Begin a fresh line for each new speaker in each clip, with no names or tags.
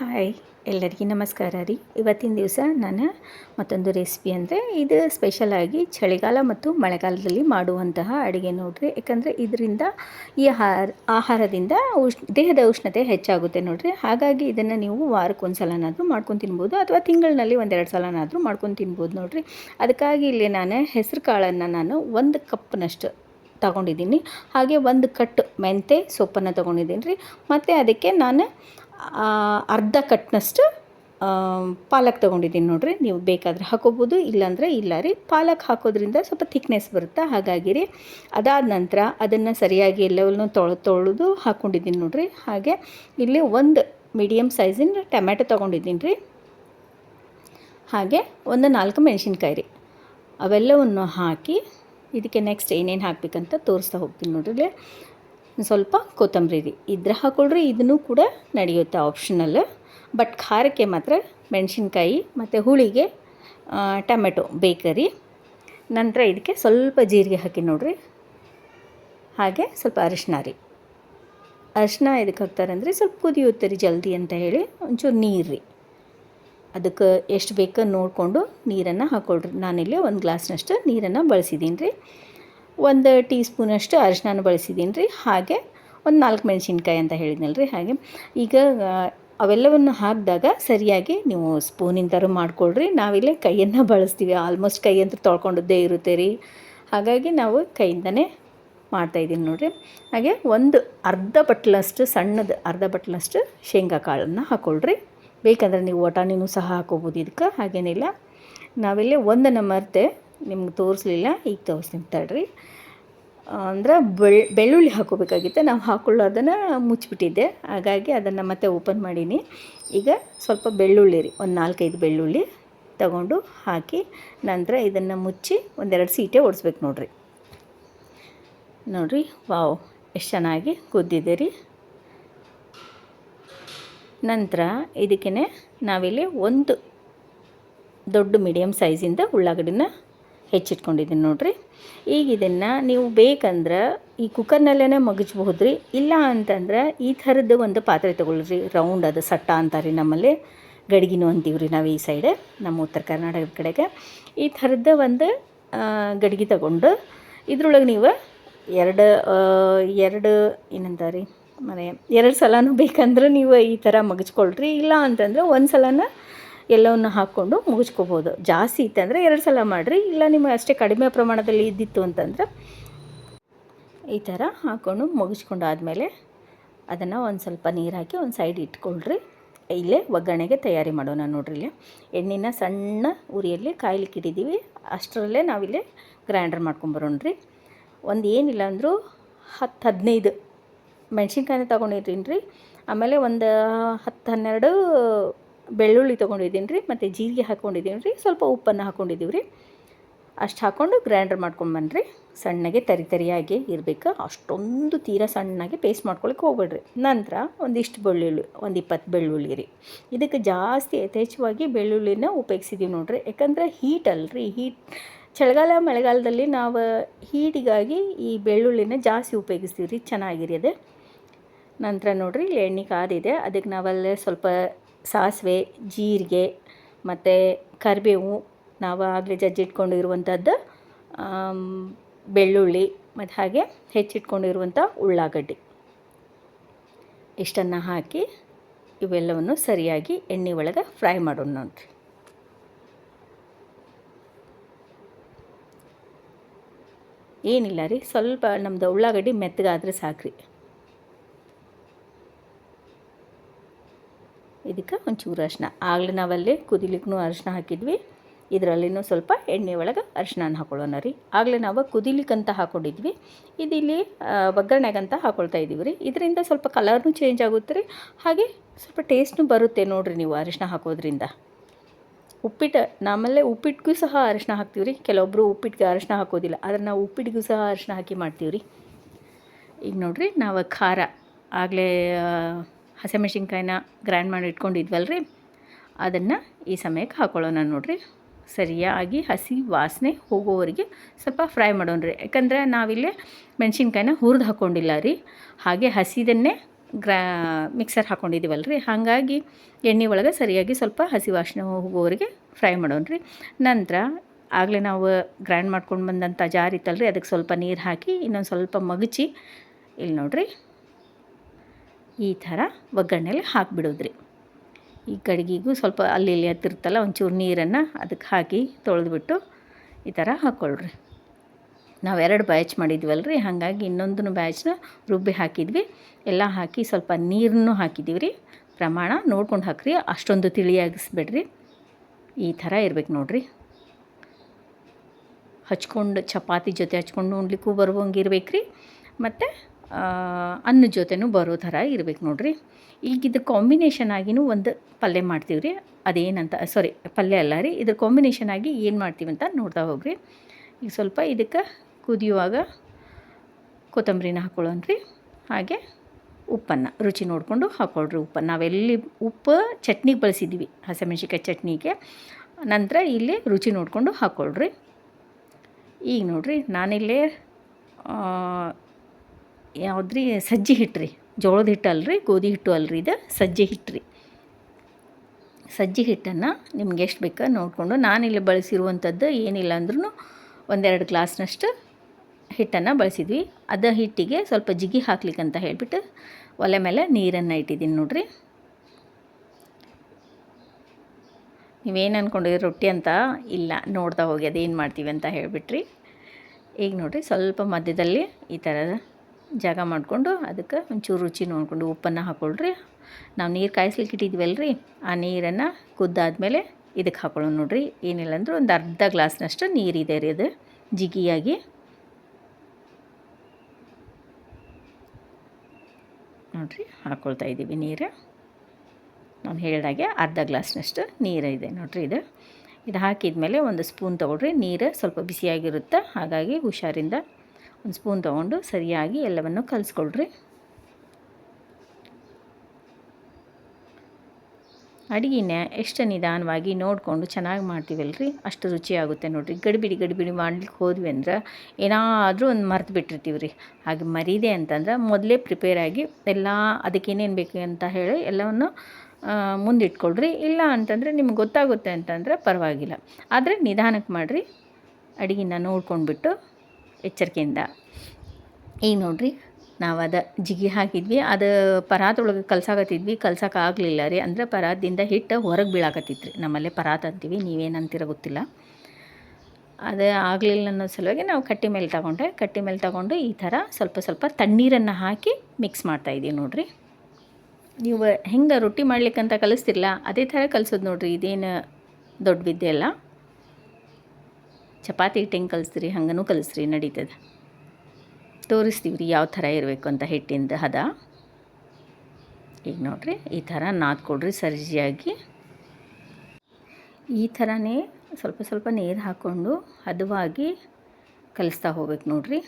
Hi, ಎಲ್ಲರಿಗೂ ನಮಸ್ಕಾರ ರೀ. ಇವತ್ತಿನ ದಿವಸ ನಾನು ಮತ್ತೊಂದು ರೆಸಿಪಿ ಅಂದರೆ ಇದು ಸ್ಪೆಷಲಾಗಿ ಚಳಿಗಾಲ ಮತ್ತು ಮಳೆಗಾಲದಲ್ಲಿ ಮಾಡುವಂತಹ ಅಡುಗೆ ನೋಡಿರಿ. ಯಾಕಂದರೆ ಇದರಿಂದ ಈ ಆಹಾರ, ಆಹಾರದಿಂದ ದೇಹದ ಉಷ್ಣತೆ ಹೆಚ್ಚಾಗುತ್ತೆ ನೋಡಿರಿ. ಹಾಗಾಗಿ ಇದನ್ನು ನೀವು ವಾರಕ್ಕೆ ಒಂದು ಸಲನಾದರೂ ಮಾಡ್ಕೊಂಡು ತಿನ್ಬೋದು ಅಥವಾ ತಿಂಗಳಿನಲ್ಲಿ ಒಂದೆರಡು ಸಲನಾದರೂ ಮಾಡ್ಕೊಂಡು ತಿನ್ಬೋದು ನೋಡಿರಿ. ಅದಕ್ಕಾಗಿ ಇಲ್ಲಿ ನಾನು ಹೆಸರು ಕಾಳನ್ನು ನಾನು ಒಂದು ಕಪ್ನಷ್ಟು ತಗೊಂಡಿದ್ದೀನಿ. ಹಾಗೆ ಒಂದು ಕಟ್ ಮೆಂತೆ ಸೊಪ್ಪನ್ನು ತೊಗೊಂಡಿದ್ದೀನಿ ರೀ. ಮತ್ತು ಅದಕ್ಕೆ ನಾನು ಅರ್ಧ ಕಟ್ನಷ್ಟು ಪಾಲಕ್ ತೊಗೊಂಡಿದ್ದೀನಿ ನೋಡಿರಿ. ನೀವು ಬೇಕಾದರೆ ಹಾಕೋಬೋದು, ಇಲ್ಲಾಂದರೆ ಇಲ್ಲ ರೀ. ಪಾಲಕ್ ಹಾಕೋದ್ರಿಂದ ಸ್ವಲ್ಪ ಥಿಕ್ನೆಸ್ ಬರುತ್ತೆ? ಹಾಗಾಗಿ ರೀ. ಅದಾದ ನಂತರ ಅದನ್ನು ಸರಿಯಾಗಿ ಎಲ್ಲವನ್ನು ತೊಳೆ, ತೊಳೆದು ಹಾಕ್ಕೊಂಡಿದ್ದೀನಿ ನೋಡಿರಿ. ಹಾಗೆ ಇಲ್ಲಿ ಒಂದು ಮೀಡಿಯಮ್ ಸೈಜಿನ ಟೊಮ್ಯಾಟೊ ತೊಗೊಂಡಿದ್ದೀನಿ ರೀ. ಹಾಗೆ ಒಂದು ನಾಲ್ಕು ಮೆಣಸಿನ್ಕಾಯಿ ರೀ. ಅವೆಲ್ಲವನ್ನು ಹಾಕಿ, ಇದಕ್ಕೆ ನೆಕ್ಸ್ಟ್ ಏನೇನು ಹಾಕಬೇಕಂತ ತೋರಿಸ್ತಾ ಹೋಗ್ತೀನಿ ನೋಡಿರಿ. ಸ್ವಲ್ಪ ಕೊತ್ತಂಬರಿ ರೀ ಇದ್ರೆ ಹಾಕೊಳ್ರಿ, ಇದನ್ನು ಕೂಡ ನಡೆಯುತ್ತೆ ಆಪ್ಷನಲ್ ಬಟ್ ಖಾರಕ್ಕೆ ಮಾತ್ರ ಮೆಣಸಿನ್ಕಾಯಿ ಮತ್ತು ಹುಳಿಗೆ ಟೊಮೆಟೊ ಬೇಕರಿ ನಂತರ ಇದಕ್ಕೆ ಸ್ವಲ್ಪ ಜೀರಿಗೆ ಹಾಕಿ ನೋಡ್ರಿ. ಹಾಗೆ ಸ್ವಲ್ಪ ಅರಿಶಿನ ರೀ. ಅರಿಶಿನ ಇದಕ್ಕೆ ಹಾಕ್ತಾರೆ ಸ್ವಲ್ಪ ಕುದಿಯುತ್ತೆ ರೀ, ಜಲ್ದಿ ಅಂತ ಹೇಳಿ ಒಂಚೂರು ನೀರು ರೀ. ಅದಕ್ಕೆ ಎಷ್ಟು ಬೇಕೋ ನೋಡಿಕೊಂಡು ನೀರನ್ನು ಹಾಕ್ಕೊಳ್ರಿ ನಾನಿಲ್ಲಿ ಒಂದು ಗ್ಲಾಸ್ನಷ್ಟು ನೀರನ್ನು ಬಳಸಿದ್ದೀನಿ ರೀ. ಒಂದು ಟೀ ಸ್ಪೂನಷ್ಟು ಅರಿಶಿನ ಬಳಸಿದ್ದೀನಿ ರೀ. ಹಾಗೆ ಒಂದು ನಾಲ್ಕು ಮೆಣಸಿನ್ಕಾಯಿ ಅಂತ ಹೇಳಿದ್ನಲ್ಲ ರೀ. ಹಾಗೆ ಈಗ ಅವೆಲ್ಲವನ್ನು ಹಾಕಿದಾಗ ಸರಿಯಾಗಿ ನೀವು ಸ್ಪೂನಿಂದರೂ ಮಾಡ್ಕೊಳ್ರಿ. ನಾವಿಲ್ಲೇ ಕೈಯನ್ನು ಬಳಸ್ತೀವಿ. ಆಲ್ಮೋಸ್ಟ್ ಕೈ ಅಂತ ತೊಳ್ಕೊಂಡದ್ದೇ ಇರುತ್ತೆ ರೀ. ಹಾಗಾಗಿ ನಾವು ಕೈಯಿಂದನೇ ಮಾಡ್ತಾಯಿದ್ದೀನಿ ನೋಡಿರಿ. ಹಾಗೆ ಒಂದು ಅರ್ಧ ಬಟ್ಲಷ್ಟು, ಸಣ್ಣದು ಅರ್ಧ ಬಟ್ಲಷ್ಟು ಶೇಂಗಾ ಕಾಳನ್ನು ಹಾಕ್ಕೊಳ್ರಿ ಬೇಕಂದ್ರೆ ನೀವು ವಟಾಣಿನೂ ಸಹ ಹಾಕೋಬೋದು ಇದಕ್ಕೆ. ಹಾಗೇನಿಲ್ಲ. ನಾವಿಲ್ಲಿ ಒಂದನ್ನು ಮರೆತೆ ನಿಮ್ಗೆ ತೋರಿಸ್ಲಿಲ್ಲ, ಈಗ ತೋರಿಸ್ತೀನಿ ತಡ್ರಿ. ಅಂದ್ರೆ ಬೆಳ್, ಬೆಳ್ಳುಳ್ಳಿ ಹಾಕೋಬೇಕಾಗಿತ್ತು, ನಾವು ಹಾಕೊಳ್ಳೋದನ್ನು ಮುಚ್ಚಿಬಿಟ್ಟಿದ್ದೆ ಹಾಗಾಗಿ ಅದನ್ನು ಮತ್ತೆ ಓಪನ್ ಮಾಡೀನಿ. ಈಗ ಸ್ವಲ್ಪ ಬೆಳ್ಳುಳ್ಳಿ ರೀ, ಒಂದು ನಾಲ್ಕೈದು ಬೆಳ್ಳುಳ್ಳಿ ತಗೊಂಡು ಹಾಕಿ ನಂತರ ಇದನ್ನು ಮುಚ್ಚಿ ಒಂದೆರಡು ಸೀಟೆ ಓಡಿಸ್ಬೇಕು ನೋಡ್ರಿ. ನೋಡಿರಿ, ವಾವ್, ಎಷ್ಟು ಚೆನ್ನಾಗಿ ಕುದ್ದಿದೆ ರೀ. ನಂತರ ಇದಕ್ಕೆ ನಾವಿಲ್ಲಿ ಒಂದು ದೊಡ್ಡ ಮೀಡಿಯಮ್ ಸೈಜಿಂದ ಉಳ್ಳಾಗಡ್ಡಿನ ಹೆಚ್ಚಿಟ್ಕೊಂಡಿದ್ದೀನಿ ನೋಡಿರಿ. ಈಗ ಇದನ್ನು ನೀವು ಬೇಕಂದ್ರೆ ಈ ಕುಕ್ಕರ್ನಲ್ಲೇ ಮಗಚ್ಬಹುದು ರೀ ಇಲ್ಲ ಅಂತಂದ್ರೆ ಈ ಥರದ್ದು ಒಂದು ಪಾತ್ರೆ ತೊಗೊಳ್ರಿ. ರೌಂಡ್ ಅದು ಸಟ್ಟ ಅಂತಾರೆ ನಮ್ಮಲ್ಲಿ. ಗಡಿಗಿನೂ ಅಂತೀವಿ ರೀ ನಾವು ಈ ಸೈಡ್ ನಮ್ಮ ಉತ್ತರ ಕರ್ನಾಟಕದ ಕಡೆಗೆ. ಈ ಥರದ್ದು ಒಂದು ಗಡಿಗೆ ತಗೊಂಡು ಇದ್ರೊಳಗೆ ನೀವು ಎರಡು ಎರಡು ಎರಡು ಏನಂತಾರೆ ಮನೆ ಎರಡು ಸಲನೂ ಬೇಕಂದ್ರೆ ನೀವು ಈ ಥರ ಮಗಚ್ಕೊಳ್ರಿ ಇಲ್ಲ ಅಂತಂದ್ರೆ ಒಂದು ಸಲನ ಎಲ್ಲವನ್ನು ಹಾಕ್ಕೊಂಡು ಮುಗಿಸ್ಕೋಬೋದು. ಜಾಸ್ತಿ ಇತ್ತಂದರೆ ಎರಡು ಸಲ ಮಾಡಿರಿ. ಇಲ್ಲ ನಿಮ್ಮ ಅಷ್ಟೇ ಕಡಿಮೆ ಪ್ರಮಾಣದಲ್ಲಿ ಇದ್ದಿತ್ತು ಅಂತಂದ್ರೆ ಈ ಥರ ಹಾಕ್ಕೊಂಡು ಮುಗಿಸ್ಕೊಂಡಾದ್ಮೇಲೆ ಅದನ್ನು ಒಂದು ಸ್ವಲ್ಪ ನೀರು ಹಾಕಿ ಒಂದು ಸೈಡ್ ಇಟ್ಕೊಳ್ರಿ. ಇಲ್ಲೇ ಒಗ್ಗರಣೆಗೆ ತಯಾರಿ ಮಾಡೋಣ ನೋಡ್ರಿ ಇಲ್ಲಿ. ಎಣ್ಣೆನ ಸಣ್ಣ ಉರಿಯಲ್ಲಿ ಕಾಯ್ಲಿಕ್ಕೆ ಇಟ್ಟಿದ್ದೀವಿ. ಅಷ್ಟರಲ್ಲೇ ನಾವಿಲ್ಲೇ ಗ್ರೈಂಡರ್ ಮಾಡ್ಕೊಂಬರೋಣ್ರಿ ಒಂದು ಏನಿಲ್ಲ ಅಂದರೂ ಹತ್ತು ಹದಿನೈದು ಮೆಣಸಿನ್ಕಾಯಿನ ತೊಗೊಂಡಿದ್ದೀನಿ ರೀ. ಆಮೇಲೆ ಒಂದು ಹತ್ತು ಹನ್ನೆರಡು ಬೆಳ್ಳುಳ್ಳಿ ತೊಗೊಂಡಿದ್ದೀನಿ ರೀ, ಮತ್ತು ಜೀರಿಗೆ ಹಾಕ್ಕೊಂಡಿದ್ದೀನಿ ರೀ, ಸ್ವಲ್ಪ ಉಪ್ಪನ್ನು ಹಾಕ್ಕೊಂಡಿದ್ದೀವಿ ರೀ. ಅಷ್ಟು ಹಾಕ್ಕೊಂಡು ಗ್ರೈಂಡರ್ ಮಾಡ್ಕೊಂಬನ್ರಿ ಸಣ್ಣಗೆ ತರಿ ತರಿಯಾಗಿ ಇರಬೇಕು. ಅಷ್ಟೊಂದು ತೀರಾ ಸಣ್ಣಗೆ ಪೇಸ್ಟ್ ಮಾಡ್ಕೊಳಕ್ಕೆ ಹೋಗ್ಬೇಡ್ರಿ. ನಂತರ ಒಂದಿಷ್ಟು ಬೆಳ್ಳುಳ್ಳಿ, ಒಂದು ಇಪ್ಪತ್ತು ಬೆಳ್ಳುಳ್ಳಿ ರೀ. ಇದಕ್ಕೆ ಜಾಸ್ತಿ ಯಥೇಚ್ಛವಾಗಿ ಬೆಳ್ಳುಳ್ಳಿನ ಉಪಯೋಗಿಸಿದ್ದೀವಿ ನೋಡ್ರಿ. ಯಾಕಂದ್ರೆ ಹೀಟ್ ಅಲ್ರಿ ಹೀಟ್ ಚಳಿಗಾಲ, ಮಳೆಗಾಲದಲ್ಲಿ ನಾವು ಹೀಟಿಗಾಗಿ ಈ ಬೆಳ್ಳುಳ್ಳಿನ ಜಾಸ್ತಿ ಉಪಯೋಗಿಸ್ತೀವಿ ರೀ, ಚೆನ್ನಾಗಿರಿ ಅದು. ನಂತರ ನೋಡಿರಿ ಇಲ್ಲಿ ಎಣ್ಣೆ ಕಾದಿದೆ. ಅದಕ್ಕೆ ನಾವಲ್ಲೇ ಸ್ವಲ್ಪ ಸಾಸಿವೆ, ಜೀರಿಗೆ ಮತ್ತು ಕರಿಬೇವು ನಾವು ಆಗಲೇ ಜಜ್ಜಿಟ್ಕೊಂಡಿರುವಂಥದ್ದು ಬೆಳ್ಳುಳ್ಳಿ ಮತ್ತು ಹಾಗೆ ಹೆಚ್ಚಿಟ್ಕೊಂಡಿರುವಂಥ ಉಳ್ಳಾಗಡ್ಡಿ. ಇಷ್ಟನ್ನು ಹಾಕಿ ಇವೆಲ್ಲವನ್ನು ಸರಿಯಾಗಿ ಎಣ್ಣೆ ಒಳಗೆ ಫ್ರೈ ಮಾಡೋಣ ನೋಡ್ರಿ. ಏನಿಲ್ಲ ರೀ, ಸ್ವಲ್ಪ ನಮ್ಮದು ಉಳ್ಳಾಗಡ್ಡಿ ಮೆತ್ತಗಾದ್ರೆ ಸಾಕ್ರಿ. ಇದಕ್ಕೆ ಒಂಚೂರು ಅರಿಶಿನ. ಆಗಲೇ ನಾವಲ್ಲಿ ಕುದಿಲಿಕ್ಕೂ ಅರಿಶಿನ ಹಾಕಿದ್ವಿ. ಇದರಲ್ಲಿನೂ ಸ್ವಲ್ಪ ಎಣ್ಣೆ ಒಳಗೆ ಅರಿಶಿನ ಹಾಕೊಳ್ಳೋಣ ರೀ. ಆಗಲೇ ನಾವು ಕುದಿಲಿಕ್ಕಂತ ಹಾಕ್ಕೊಂಡಿದ್ವಿ ಇದಿಲ್ಲಿ ಒಗ್ಗರಣೆಗಂತ ಹಾಕೊಳ್ತಾ ಇದ್ದೀವಿ ರೀ. ಇದರಿಂದ ಸ್ವಲ್ಪ ಕಲರ್ನು ಚೇಂಜ್ ಆಗುತ್ತೆ ರೀ. ಹಾಗೆ ಸ್ವಲ್ಪ ಟೇಸ್ಟ್ನು ಬರುತ್ತೆ ನೋಡಿರಿ ನೀವು ಅರಿಶಿನ ಹಾಕೋದ್ರಿಂದ. ಉಪ್ಪಿಟ್ಟು ನಮ್ಮಲ್ಲೇ ಉಪ್ಪಿಟ್ಟಿಗೂ ಸಹ ಅರಿಶಿನ ಹಾಕ್ತೀವಿ ರೀ. ಕೆಲವೊಬ್ಬರು ಉಪ್ಪಿಟ್ಟಿಗೆ ಅರಿಶಿನ ಹಾಕೋದಿಲ್ಲ. ಆದರೆ ನಾವು ಉಪ್ಪಿಟ್ಟಿಗೂ ಸಹ ಅರಿಶಿನ ಹಾಕಿ ಮಾಡ್ತೀವಿ ರೀ. ಈಗ ನೋಡಿರಿ, ನಾವು ಖಾರ. ಆಗಲೇ ಹಸಿಮೆಣ್ಸಿನ್ಕಾಯಿನ ಗ್ರೈಂಡ್ ಮಾಡಿ ಇಟ್ಕೊಂಡಿದ್ವಲ್ಲ ರೀ ಅದನ್ನು ಈ ಸಮಯಕ್ಕೆ ಹಾಕೊಳ್ಳೋಣ ನೋಡಿರಿ. ಸರಿಯಾಗಿ ಹಸಿ ವಾಸನೆ ಹೋಗೋವರೆಗೆ ಸ್ವಲ್ಪ ಫ್ರೈ ಮಾಡೋಣ ರೀ ಯಾಕಂದರೆ ನಾವಿಲ್ಲೇ ಮೆಣಸಿನ್ಕಾಯಿನ ಹುರಿದು ಹಾಕ್ಕೊಂಡಿಲ್ಲ ರೀ. ಹಾಗೆ ಹಸಿದನ್ನೇ ಗ್ರಾ, ಮಿಕ್ಸರ್ ಹಾಕ್ಕೊಂಡಿದ್ದೀವಲ್ಲ ರೀ ಹಾಗಾಗಿ ಎಣ್ಣೆ ಒಳಗೆ ಸರಿಯಾಗಿ ಸ್ವಲ್ಪ ಹಸಿ ವಾಸನೆ ಹೋಗೋವರೆಗೆ ಫ್ರೈ ಮಾಡೋಣ ರೀ ನಂತರ ಆಗಲೇ ನಾವು ಗ್ರೈಂಡ್ ಮಾಡ್ಕೊಂಡು ಬಂದಂಥ ಜಾರಿತ್ತಲ್ಲ ರೀ ಅದಕ್ಕೆ ಸ್ವಲ್ಪ ನೀರು ಹಾಕಿ ಇನ್ನೊಂದು ಸ್ವಲ್ಪ ಮಗಚಿ, ಇಲ್ಲಿ ನೋಡಿರಿ ಈ ಥರ ಒಗ್ಗರಣೆಲಿ ಹಾಕಿಬಿಡೋದ್ರಿ. ಈ ಕಡಿಗೆಗೂ ಸ್ವಲ್ಪ ಅಲ್ಲಿ ಇಲ್ಲಿ ಹತ್ತಿರ್ತಲ್ಲ ಒಂಚೂರು ನೀರನ್ನು ಅದಕ್ಕೆ ಹಾಕಿ ತೊಳೆದ್ಬಿಟ್ಟು ಈ ಥರ ಹಾಕ್ಕೊಳ್ರಿ. ನಾವು ಎರಡು ಬ್ಯಾಚ್ ಮಾಡಿದ್ವಲ್ಲ ರೀ ಹಾಗಾಗಿ ಇನ್ನೊಂದು ಬ್ಯಾಚ್ನ ರುಬ್ಬಿ ಹಾಕಿದ್ವಿ. ಎಲ್ಲ ಹಾಕಿ ಸ್ವಲ್ಪ ನೀರನ್ನು ಹಾಕಿದ್ದೀವಿ ರೀ ಪ್ರಮಾಣ ನೋಡ್ಕೊಂಡು ಹಾಕ್ರಿ, ಅಷ್ಟೊಂದು ತಿಳಿಯಾಗಿಸ್ಬೇಡ್ರಿ. ಈ ಥರ ಇರ್ಬೇಕು ನೋಡಿರಿ. ಹಚ್ಕೊಂಡು, ಚಪಾತಿ ಜೊತೆ ಹಚ್ಕೊಂಡು ಉಣ್ಲಿಕ್ಕೂ ಬರುವಂಗೆ ಇರ್ಬೇಕು ರೀ ಮತ್ತು ಅನ್ನ ಜೊತೆನೂ ಬರೋ ಥರ ಇರ್ಬೇಕು ನೋಡಿರಿ. ಈಗ ಇದು ಕಾಂಬಿನೇಷನ್ ಆಗಿನೂ ಒಂದು ಪಲ್ಯ ಮಾಡ್ತೀವಿ ರೀ ಅದೇನಂತ ಸಾರಿ ಪಲ್ಯ ಅಲ್ಲ ರೀ. ಇದ್ರ ಕಾಂಬಿನೇಷನ್ ಆಗಿ ಏನು ಮಾಡ್ತೀವಿ ಅಂತ ನೋಡ್ತಾ ಹೋಗ್ರಿ. ಈಗ ಸ್ವಲ್ಪ ಇದಕ್ಕೆ ಕುದಿಯುವಾಗ ಕೊತ್ತಂಬರಿನ ಹಾಕ್ಕೊಳ್ಳೋಣ್ರಿ ಹಾಗೆ ಉಪ್ಪನ್ನು, ರುಚಿ ನೋಡಿಕೊಂಡು ಹಾಕ್ಕೊಳ್ರಿ ಉಪ್ಪನ್ನು. ನಾವೆಲ್ಲಿ ಉಪ್ಪು ಚಟ್ನಿಗೆ ಬಳಸಿದ್ದೀವಿ ಹಸಿಮೆಣ್ಸಿಕಾಯಿ ಚಟ್ನಿಗೆ. ನಂತರ ಇಲ್ಲಿ ರುಚಿ ನೋಡಿಕೊಂಡು ಹಾಕ್ಕೊಳ್ರಿ ಈಗ ನೋಡಿರಿ, ನಾನಿಲ್ಲಿ ಯಾವುದ್ರಿ? ಸಜ್ಜಿ ಹಿಟ್ಟು ರೀ. ಜೋಳದ ಹಿಟ್ಟು ಅಲ್ರಿ, ಗೋಧಿ ಹಿಟ್ಟು ಅಲ್ರಿ ಇದು. ಸಜ್ಜಿ ಹಿಟ್ಟು ರೀ. ಸಜ್ಜಿ ಹಿಟ್ಟನ್ನು ನಿಮ್ಗೆ ಎಷ್ಟು ಬೇಕು ನೋಡಿಕೊಂಡು ನಾನಿಲ್ಲಿ ಬಳಸಿರುವಂಥದ್ದು ಏನಿಲ್ಲ ಅಂದ್ರೂ ಒಂದೆರಡು ಗ್ಲಾಸ್ನಷ್ಟು ಹಿಟ್ಟನ್ನು ಬಳಸಿದ್ವಿ. ಅದ ಹಿಟ್ಟಿಗೆ ಸ್ವಲ್ಪ ಜಿಗಿ ಹಾಕ್ಲಿಕ್ಕಂತ ಹೇಳಿಬಿಟ್ಟು ಒಲೆ ಮೇಲೆ ನೀರನ್ನು ಇಟ್ಟಿದ್ದೀನಿ ನೋಡಿರಿ. ನೀವೇನು ಅಂದ್ಕೊಂಡಿದ್ರಿ ರೊಟ್ಟಿ ಅಂತ? ಇಲ್ಲ, ನೋಡ್ತಾ ಹೋಗಿ ಅದೇನು ಮಾಡ್ತೀವಿ ಅಂತ ಹೇಳಿಬಿಟ್ರಿ. ಈಗ ನೋಡಿರಿ ಸ್ವಲ್ಪ ಮಧ್ಯದಲ್ಲಿ ಈ ಥರದ ಜಾಗ ಮಾಡಿಕೊಂಡು ಅದಕ್ಕೆ ಒಂಚೂರು ರುಚಿ ನೋಡಿಕೊಂಡು ಉಪ್ಪನ್ನು ಹಾಕ್ಕೊಳ್ರಿ ನಾವು ನೀರು ಕಾಯಿಸ್ಲಿಕ್ಕೆ ಇಟ್ಟಿದ್ವಲ್ಲ ರೀ ಆ ನೀರನ್ನು ಕುದ್ದಾದ್ಮೇಲೆ ಇದಕ್ಕೆ ಹಾಕೊಳ್ಳೋಣ ನೋಡಿರಿ. ಏನಿಲ್ಲ ಅಂದ್ರೆ ಒಂದು ಅರ್ಧ ಗ್ಲಾಸ್ನಷ್ಟು ನೀರಿದೆ ರೀ ಅದು, ಜಿಗಿಯಾಗಿ. ನೋಡಿರಿ ಹಾಕ್ಕೊಳ್ತಾ ಇದ್ದೀವಿ ನೀರು. ನಾನು ಹೇಳಿದಾಗೆ ಅರ್ಧ ಗ್ಲಾಸ್ನಷ್ಟು ನೀರು ಇದೆ ನೋಡಿರಿ ಇದು. ಇದು ಹಾಕಿದ ಮೇಲೆ ಒಂದು ಸ್ಪೂನ್ ತೊಗೊಳ್ರಿ, ನೀರು ಸ್ವಲ್ಪ ಬಿಸಿಯಾಗಿರುತ್ತೆ, ಹಾಗಾಗಿ ಹುಷಾರಿಂದ ಒಂದು ಸ್ಪೂನ್ ತೊಗೊಂಡು ಸರಿಯಾಗಿ ಎಲ್ಲವನ್ನು ಕಲಿಸ್ಕೊಳ್ರಿ. ಅಡುಗೆನ ಎಷ್ಟು ನಿಧಾನವಾಗಿ ನೋಡಿಕೊಂಡು ಚೆನ್ನಾಗಿ ಮಾಡ್ತೀವಲ್ಲ ರೀ ಅಷ್ಟು ರುಚಿಯಾಗುತ್ತೆ ನೋಡಿರಿ. ಗಡಿಬಿಡಿ ಗಡಿಬಿಡಿ ಮಾಡ್ಲಿಕ್ಕೆ ಹೋದ್ವಿ ಅಂದ್ರೆ ಏನಾದರೂ ಒಂದು ಮರೆತು ಬಿಟ್ಟಿರ್ತೀವಿ ರೀ ಹಾಗೆ ಮರೀದೆ ಅಂತಂದ್ರೆ ಮೊದಲೇ ಪ್ರಿಪೇರ್ ಆಗಿ ಎಲ್ಲ ಅದಕ್ಕೇನೇನು ಬೇಕು ಅಂತ ಹೇಳಿ ಎಲ್ಲವನ್ನು ಮುಂದಿಟ್ಕೊಳ್ರಿ. ಇಲ್ಲ ಅಂತಂದರೆ ನಿಮ್ಗೆ ಗೊತ್ತಾಗುತ್ತೆ ಅಂತಂದರೆ ಪರವಾಗಿಲ್ಲ. ಆದರೆ ನಿಧಾನಕ್ಕೆ ಮಾಡಿರಿ. ಅಡುಗೆನ ನೋಡ್ಕೊಂಡ್ಬಿಟ್ಟು ಎಚ್ಚರಿಕೆಯಿಂದ. ಈಗ ನೋಡಿರಿ, ನಾವು ಅದು ಜಿಗಿ ಹಾಕಿದ್ವಿ, ಅದು ಪರಾತೊಳಗೆ ಕಲ್ಸಾಕತ್ತಿದ್ವಿ ಕಲ್ಸೋಕ್ಕಾಗಲಿಲ್ಲ ರೀ. ಅಂದರೆ ಪರಾತದಿಂದ ಹಿಟ್ಟು ಹೊರಗೆ ಬೀಳಾಕತ್ತಿತ್ತು ರೀ ನಮ್ಮಲ್ಲೇ ಪರಾತ ಅಂತೀವಿ ನೀವೇನಂತೀರ ಗೊತ್ತಿಲ್ಲ. ಅದು ಆಗಲಿಲ್ಲ ಅನ್ನೋ ಸಲುವಾಗಿ ನಾವು ಕಟ್ಟಿ ಮೇಲೆ ತಗೊಂಡೆ. ಕಟ್ಟಿ ಮೇಲೆ ತಗೊಂಡು ಈ ಥರ ಸ್ವಲ್ಪ ಸ್ವಲ್ಪ ತಣ್ಣೀರನ್ನು ಹಾಕಿ ಮಿಕ್ಸ್ ಮಾಡ್ತಾಯಿದ್ದೀವಿ ನೋಡಿರಿ. ನೀವು ಹೆಂಗೆ ರೊಟ್ಟಿ ಮಾಡ್ಲಿಕ್ಕಂತ ಕಲಿಸ್ತಿರಲ್ಲ ಅದೇ ಥರ ಕಲಿಸೋದು ನೋಡಿರಿ. ಇದೇನು ದೊಡ್ಡ ವಿದ್ಯೆ ಅಲ್ಲ. ಚಪಾತಿ ಹಿಟ್ಟೆಂಗೆ ಕಲಿಸ್ರಿ ಹಂಗನೂ ಕಲಿಸ್ರಿ ನಡೀತದೆ. ತೋರಿಸ್ತೀವಿ ರೀ ಯಾವ ಥರ ಇರಬೇಕು ಅಂತ ಹಿಟ್ಟಿಂದ ಹದ. ಈಗ ನೋಡಿರಿ, ಈ ಥರ ನಾದ್ಕೊಡ್ರಿ ಸರಿಯಾಗಿ. ಈ ಥರನೇ ಸ್ವಲ್ಪ ಸ್ವಲ್ಪ ನೀರು ಹಾಕ್ಕೊಂಡು ಹದವಾಗಿ ಕಲಿಸ್ತಾ ಹೋಗ್ಬೇಕು ನೋಡಿರಿ.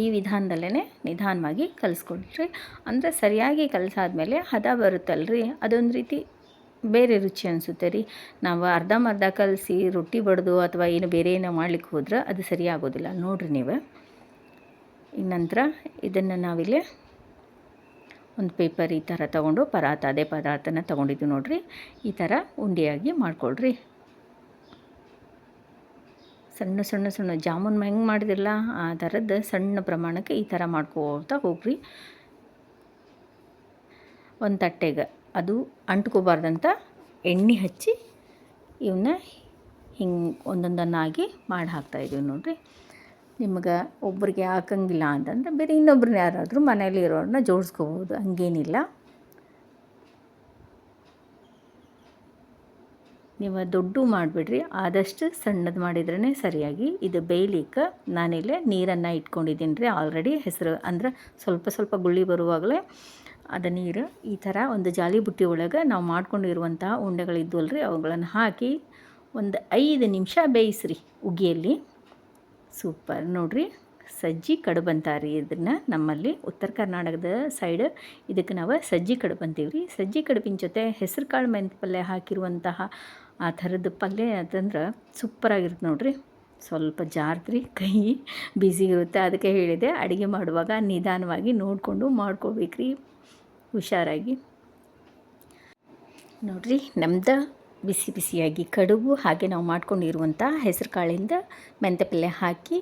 ಈ ವಿಧಾನದಲ್ಲೇ ನಿಧಾನವಾಗಿ ಕಲಿಸ್ಕೊಡ್ರಿ ಅಂದರೆ ಸರಿಯಾಗಿ ಕಲಸಾದ್ಮೇಲೆ ಹದ ಬರುತ್ತಲ್ರಿ, ಅದೊಂದು ರೀತಿ ಬೇರೆ ರುಚಿ ಅನಿಸುತ್ತೆ ರೀ. ನಾವು ಅರ್ಧಂಬರ್ಧ ಕಲಸಿ ರೊಟ್ಟಿ ಬಡ್ದು ಅಥವಾ ಏನು ಬೇರೆ ಏನೋ ಮಾಡ್ಲಿಕ್ಕೆ ಹೋದ್ರೆ ಅದು ಸರಿ ಆಗೋದಿಲ್ಲ. ನೋಡಿರಿ ನೀವು. ನಂತರ ಇದನ್ನು ನಾವಿಲ್ಲಿ ಒಂದು ಪೇಪರ್ ಈ ಥರ ತೊಗೊಂಡು ಪದಾರ್ಥ ಅದೇ ಪದಾರ್ಥನ ತೊಗೊಂಡಿದ್ದು ನೋಡಿರಿ. ಈ ಥರ ಉಂಡೆಯಾಗಿ ಮಾಡ್ಕೊಳ್ರಿ. ಸಣ್ಣ ಸಣ್ಣ ಸಣ್ಣ ಜಾಮೂನ್ ಹೆಂಗೆ ಮಾಡಿದಿರಲ್ಲ ಆ ಥರದ್ದು ಸಣ್ಣ ಪ್ರಮಾಣಕ್ಕೆ ಈ ಥರ ಮಾಡ್ಕೋತಾ ಹೋಗ್ರಿ. ಒಂದು ತಟ್ಟೆಗೆ. ಅದು ಅಂಟ್ಕೋಬಾರ್ದಂತ ಎಣ್ಣೆ ಹಚ್ಚಿ ಇವನ್ನ ಹಿಂಗೆ ಒಂದೊಂದನ್ನಾಗಿ ಮಾಡಿ ಹಾಕ್ತಾಯಿದ್ದೀವಿ ನೋಡಿರಿ. ನಿಮ್ಗೆ ಒಬ್ಬರಿಗೆ ಹಾಕಂಗಿಲ್ಲ ಅಂತಂದ್ರೆ ಬೇರೆ ಇನ್ನೊಬ್ರನ್ನ ಯಾರಾದರೂ ಮನೇಲಿ ಇರೋರನ್ನ ಜೋಡಿಸ್ಕೋಬೋದು, ಹಂಗೇನಿಲ್ಲ. ನೀವು ದೊಡ್ಡ ಮಾಡಿಬಿಡ್ರಿ, ಆದಷ್ಟು ಸಣ್ಣದು ಮಾಡಿದ್ರೇ ಸರಿಯಾಗಿ. ಇದು ಬೇಯ್ಲಿಕ್ಕೆ ನಾನಿಲ್ಲೇ ನೀರನ್ನು ಇಟ್ಕೊಂಡಿದ್ದೀನಿ ರೀ ಆಲ್ರೆಡಿ ಹೆಸರು ಅಂದ್ರೆ ಸ್ವಲ್ಪ ಸ್ವಲ್ಪ ಗುಳ್ಳಿ ಬರುವಾಗಲೇ ಅದು ನೀರು ಈ ಥರ ಒಂದು ಜಾಲಿ ಬುಟ್ಟಿ ಒಳಗೆ ನಾವು ಮಾಡ್ಕೊಂಡಿರುವಂತಹ ರೀ ಅವುಗಳನ್ನು ಹಾಕಿ ಒಂದು ಐದು ನಿಮಿಷ ಬೇಯಿಸ್ರಿ ಉಗಿಯಲ್ಲಿ ಸೂಪರ್. ನೋಡಿರಿ, ಸಜ್ಜಿ ಕಡುಬು ಅಂತಾರೆ ಇದನ್ನು ನಮ್ಮಲ್ಲಿ ಉತ್ತರ ಕರ್ನಾಟಕದ ಸೈಡ್ ಇದಕ್ಕೆ ನಾವು ಸಜ್ಜಿ ಕಡುಬು ಅಂತೀವಿ ರೀ ಸಜ್ಜಿ ಕಡುಬಿನ ಜೊತೆ ಹೆಸರು ಕಾಳು ಮೆಂತ್ಯ ಪಲ್ಯ ಹಾಕಿರುವಂತಹ ಆ ಥರದ ಪಲ್ಯ ಅದಂದ್ರೆ ಸೂಪರಾಗಿರುತ್ತೆ ನೋಡಿರಿ. ಸ್ವಲ್ಪ ಜಾರ್ದ್ರಿ, ಕೈ ಬ್ಯುಸಿ ಇರುತ್ತೆ ಅದಕ್ಕೆ ಹೇಳಿದೆ, ಅಡುಗೆ ಮಾಡುವಾಗ ನಿಧಾನವಾಗಿ ನೋಡಿಕೊಂಡು ಮಾಡ್ಕೋಬೇಕ್ರಿ. ಹುಷಾರಾಗಿ. ನೋಡಿರಿ ನಮ್ದು ಬಿಸಿ ಬಿಸಿಯಾಗಿ ಕಡುಬು ಹಾಗೆ ನಾವು ಮಾಡ್ಕೊಂಡಿರುವಂಥ ಹೆಸರು ಕಾಳಿಂದ ಮೆಂತೆ ಪಲ್ಯ ಹಾಕಿ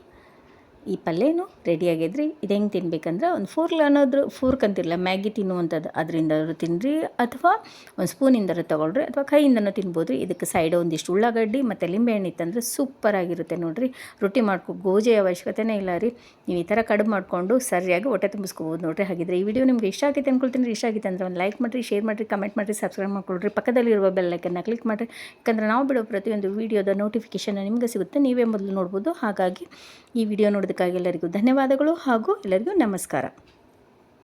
ಈ ಪಲ್ಯನೂ ರೆಡಿಯಾಗಿದ್ರಿ ಇದು ಹೆಂಗೆ ತಿನ್ಬೇಕಂದ್ರೆ ಒಂದು ಫೋರ್ಲ್ ಅನ್ನೋದ್ರ ಫೋರ್ಕ್ ಅಂತಿರಲ್ಲ ಮ್ಯಾಗಿ ತಿನ್ನುವಂಥದ್ದು ಅದರಿಂದಾದ್ರು ತಿನ್ನಿರಿ ಅಥವಾ ಒಂದು ಸ್ಪೂನಿಂದಾರು ತೊಗೊಳ್ರಿ. ಅಥವಾ ಕೈಯಿಂದನೂ ತಿನ್ಬೋದು ರೀ ಇದಕ್ಕೆ ಸೈಡ್ ಒಂದಿಷ್ಟು ಉಳ್ಳಾಗಡ್ಡಿ ಮತ್ತು ಲಿಂಬೆಹಣ್ಣು ಸೂಪರ್ ಸೂಪರಾಗಿರುತ್ತೆ ನೋಡಿರಿ. ರೊಟ್ಟಿ ಮಾಡ್ಕೊ, ಗೋಜೆ ಅವಶ್ಯಕತೆನೇ ಇಲ್ಲ ರೀ. ನೀವು ಈ ಥರ ಕಡುಬು ಮಾಡಿಕೊಂಡು ಸರಿಯಾಗಿ ಹೊಟ್ಟೆ ತುಂಬಿಸ್ಕೋಬೋದು ನೋಡಿರಿ. ಹಾಗಿದ್ರೆ ಈ ವಿಡಿಯೋ ನಿಮ್ಗೆ ಇಷ್ಟ ಆಗಿತ್ತು ಅನ್ಕೊಳ್ತೀನಿ ಇಷ್ಟ ಆಗಿತ್ತು ಅಂದ್ರೆ ಒಂದು ಲೈಕ್ ಮಾಡಿರಿ ಶೇರ್ ಮಾಡಿರಿ ಕಮೆಂಟ್ ಮಾಡಿರಿ ಸಬ್ಸ್ಕ್ರೈಬ್ ಮಾಡ್ಕೊಳ್ರಿ. ಪಕ್ಕದಲ್ಲಿರುವ ಬೆಲ್ಲೈಕನ್ನ ಕ್ಲಿಕ್ ಮಾಡಿರಿ. ಯಾಕಂದ್ರೆ ನಾವು ಬಿಡೋ ಪ್ರತಿಯೊಂದು ವೀಡಿಯೋದ ನೋಟಿಫಿಕೇಷನ್ ನಿಮಗೆ ಸಿಗುತ್ತೆ. ನೀವೇ ಮೊದಲು ನೋಡ್ಬೋದು. ಹಾಗಾಗಿ ಈ ವಿಡಿಯೋ ನೋಡೋದಕ್ಕಾಗಿ ಎಲ್ಲರಿಗೂ ಧನ್ಯವಾದಗಳು ಹಾಗೂ ಎಲ್ಲರಿಗೂ ನಮಸ್ಕಾರ.